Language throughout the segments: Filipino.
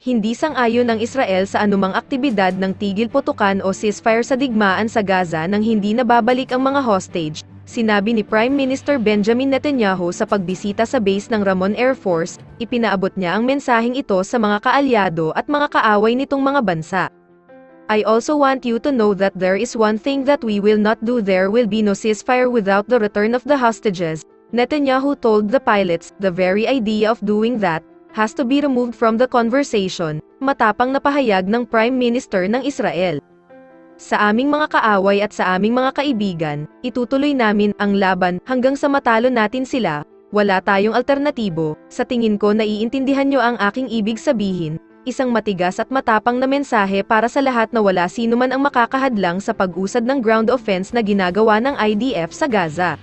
hindi sang-ayon ang Israel sa anumang aktibidad ng tigil putukan o ceasefire sa digmaan sa Gaza nang hindi nababalik ang mga hostage, sinabi ni Prime Minister Benjamin Netanyahu sa pagbisita sa base ng Ramon Air Force, ipinaabot niya ang mensaheng ito sa mga kaalyado at mga kaaway nitong mga bansa. I also want you to know that there is one thing that we will not do. There will be no ceasefire without the return of the hostages, Netanyahu told the pilots, the very idea of doing that, has to be removed from the conversation, matapang na pahayag ng Prime Minister ng Israel. Sa aming mga kaaway at sa aming mga kaibigan, itutuloy namin ang laban hanggang sa matalo natin sila, wala tayong alternatibo, sa tingin ko naiintindihan nyo ang aking ibig sabihin, isang matigas at matapang na mensahe para sa lahat na wala sino man ang makakahadlang sa pag-usad ng ground offense na ginagawa ng IDF sa Gaza.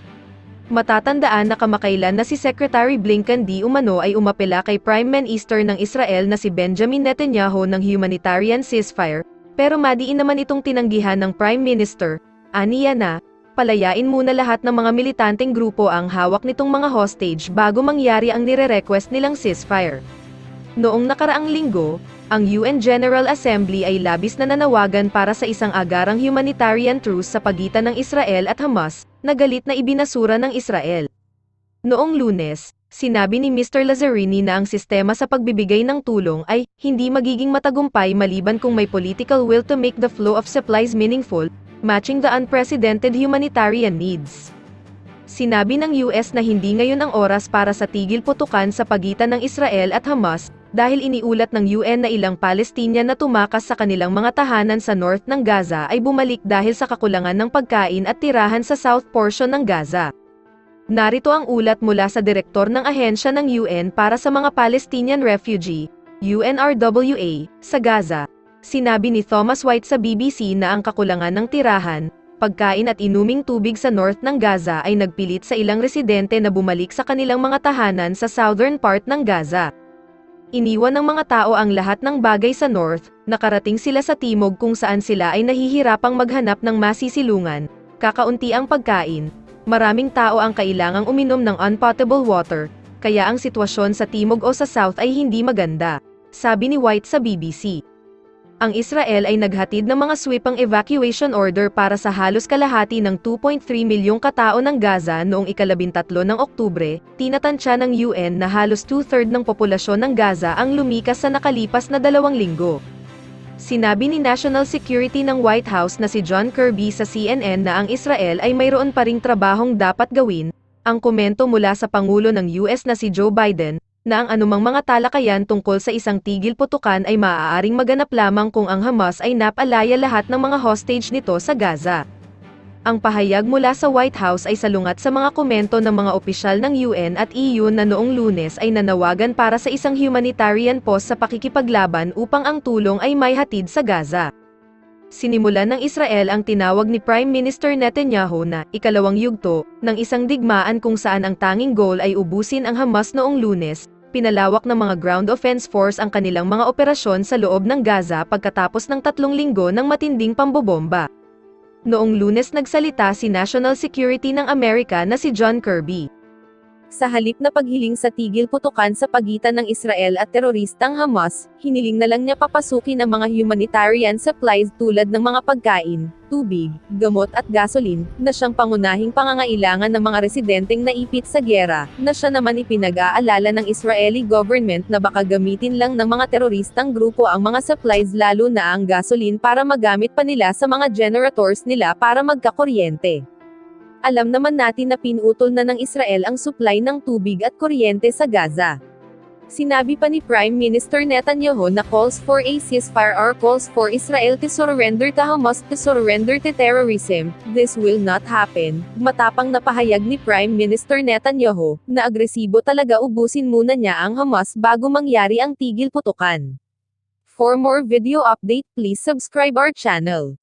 Matatandaan na kamakailan na si Secretary Blinken di umano ay umapela kay Prime Minister ng Israel na si Benjamin Netanyahu ng humanitarian ceasefire, pero madiin naman itong tinanggihan ng Prime Minister, aniya na, palayain muna lahat ng mga militanteng grupo ang hawak nitong mga hostage bago mangyari ang nire-request nilang ceasefire. Noong nakaraang linggo, ang UN General Assembly ay labis na nanawagan para sa isang agarang humanitarian truce sa pagitan ng Israel at Hamas, na galit na ibinasura ng Israel. Noong lunes, sinabi ni Mr. Lazzarini na ang sistema sa pagbibigay ng tulong ay hindi magiging matagumpay maliban kung may political will to make the flow of supplies meaningful, matching the unprecedented humanitarian needs. Sinabi ng US na hindi ngayon ang oras para sa tigil putukan sa pagitan ng Israel at Hamas, dahil iniulat ng UN na ilang Palestinian na tumakas sa kanilang mga tahanan sa north ng Gaza ay bumalik dahil sa kakulangan ng pagkain at tirahan sa south portion ng Gaza. Narito ang ulat mula sa direktor ng ahensya ng UN para sa mga Palestinian refugee, UNRWA, sa Gaza. Sinabi ni Thomas White sa BBC na ang kakulangan ng tirahan, pagkain at inuming tubig sa north ng Gaza ay nagpilit sa ilang residente na bumalik sa kanilang mga tahanan sa southern part ng Gaza. Iniwan ng mga tao ang lahat ng bagay sa north, nakarating sila sa timog kung saan sila ay nahihirapang maghanap ng masisilungan, kakaunti ang pagkain, maraming tao ang kailangang uminom ng unpotable water, kaya ang sitwasyon sa timog o sa south ay hindi maganda, sabi ni White sa BBC. Ang Israel ay naghatid ng mga sweepang evacuation order para sa halos kalahati ng 2.3 milyong katao ng Gaza noong ikalabintatlo ng Oktubre, tinatansya ng UN na halos two-third ng populasyon ng Gaza ang lumikas sa nakalipas na dalawang linggo. Sinabi ni National Security ng White House na si John Kirby sa CNN na ang Israel ay mayroon pa ring trabahong dapat gawin, ang komento mula sa Pangulo ng US na si Joe Biden, na ang anumang mga talakayan tungkol sa isang tigil putukan ay maaaring maganap lamang kung ang Hamas ay napalaya lahat ng mga hostage nito sa Gaza. Ang pahayag mula sa White House ay salungat sa mga komento ng mga opisyal ng UN at EU na noong lunes ay nanawagan para sa isang humanitarian pause sa pakikipaglaban upang ang tulong ay may hatid sa Gaza. Sinimulan ng Israel ang tinawag ni Prime Minister Netanyahu na ikalawang yugto ng isang digmaan kung saan ang tanging goal ay ubusin ang Hamas noong lunes, pinalawak ng mga ground offense force ang kanilang mga operasyon sa loob ng Gaza pagkatapos ng tatlong linggo ng matinding pambobomba. Noong lunes nagsalita si National Security ng Amerika na si John Kirby. Sa halip na paghiling sa tigil putukan sa pagitan ng Israel at teroristang Hamas, hiniling na lang niya papasukin ang mga humanitarian supplies tulad ng mga pagkain, tubig, gamot at gasolin, na siyang pangunahing pangangailangan ng mga residenteng naipit sa gyera, na siya naman ipinag-aalala ng Israeli government na baka gamitin lang ng mga teroristang grupo ang mga supplies lalo na ang gasolin para magamit pa nila sa mga generators nila para magkakuryente. Alam naman natin na pinutol na ng Israel ang supply ng tubig at kuryente sa Gaza. Sinabi pa ni Prime Minister Netanyahu na calls for a ceasefire or calls for Israel to surrender to Hamas to surrender to terrorism. This will not happen. Matapang na pahayag ni Prime Minister Netanyahu na agresibo talaga ubusin muna niya ang Hamas bago mangyari ang tigil putukan. For more video update please subscribe our channel.